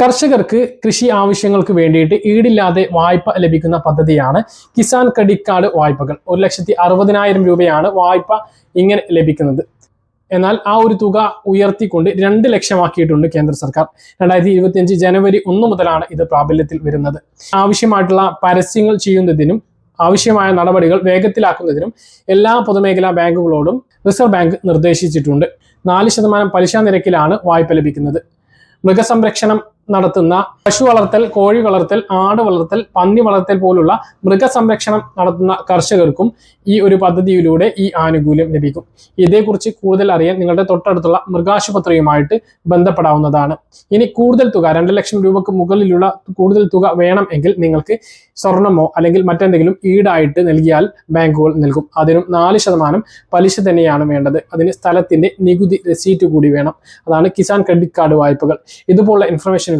കർഷകർക്ക് കൃഷി ആവശ്യങ്ങൾക്ക് വേണ്ടിയിട്ട് ഈടില്ലാതെ വായ്പ ലഭിക്കുന്ന പദ്ധതിയാണ് കിസാൻ ക്രെഡിറ്റ് കാർഡ് വായ്പകൾ. ഒരു ലക്ഷത്തി അറുപതിനായിരം രൂപയാണ് വായ്പ ഇങ്ങനെ ലഭിക്കുന്നത്. എന്നാൽ ആ ഒരു തുക ഉയർത്തിക്കൊണ്ട് രണ്ട് ലക്ഷമാക്കിയിട്ടുണ്ട് കേന്ദ്ര സർക്കാർ. രണ്ടായിരത്തി ഇരുപത്തിയഞ്ച് ജനുവരി ഒന്ന് മുതലാണ് ഇത് പ്രാബല്യത്തിൽ വരുന്നത്. ആവശ്യമായിട്ടുള്ള പരസ്യങ്ങൾ ചെയ്യുന്നതിനും ആവശ്യമായ നടപടികൾ വേഗത്തിലാക്കുന്നതിനും എല്ലാ പൊതുമേഖലാ ബാങ്കുകളോടും റിസർവ് ബാങ്ക് നിർദ്ദേശിച്ചിട്ടുണ്ട്. നാല് ശതമാനം പലിശ നിരക്കിലാണ് വായ്പ ലഭിക്കുന്നത്. മൃഗസംരക്ഷണം നടത്തുന്ന പശു വളർത്തൽ കോഴി വളർത്തൽ ആട് വളർത്തൽ പന്നി വളർത്തൽ പോലുള്ള മൃഗസംരക്ഷണം നടത്തുന്ന കർഷകർക്കും ഈ ഒരു പദ്ധതിയിലൂടെ ഈ ആനുകൂല്യം ലഭിക്കും. ഇതേക്കുറിച്ച് കൂടുതൽ അറിയാൻ നിങ്ങളുടെ തൊട്ടടുത്തുള്ള മൃഗാശുപത്രിയുമായിട്ട് ബന്ധപ്പെടാവുന്നതാണ്. ഇനി കൂടുതൽ തുക രണ്ട് ലക്ഷം രൂപക്ക് മുകളിലുള്ള കൂടുതൽ തുക വേണം എങ്കിൽ നിങ്ങൾക്ക് സ്വർണമോ അല്ലെങ്കിൽ മറ്റെന്തെങ്കിലും ഈടായിട്ട് നൽകിയാൽ ബാങ്കുകൾ നൽകും. അതിനും നാല് ശതമാനം പലിശ തന്നെയാണ് വേണ്ടത്. അതിന് സ്ഥലത്തിന്റെ നികുതി റെസീറ്റ് കൂടി വേണം. അതാണ് കിസാൻ ക്രെഡിറ്റ് കാർഡ് വായ്പകൾ. ഇതുപോലുള്ള ഇൻഫർമേഷൻ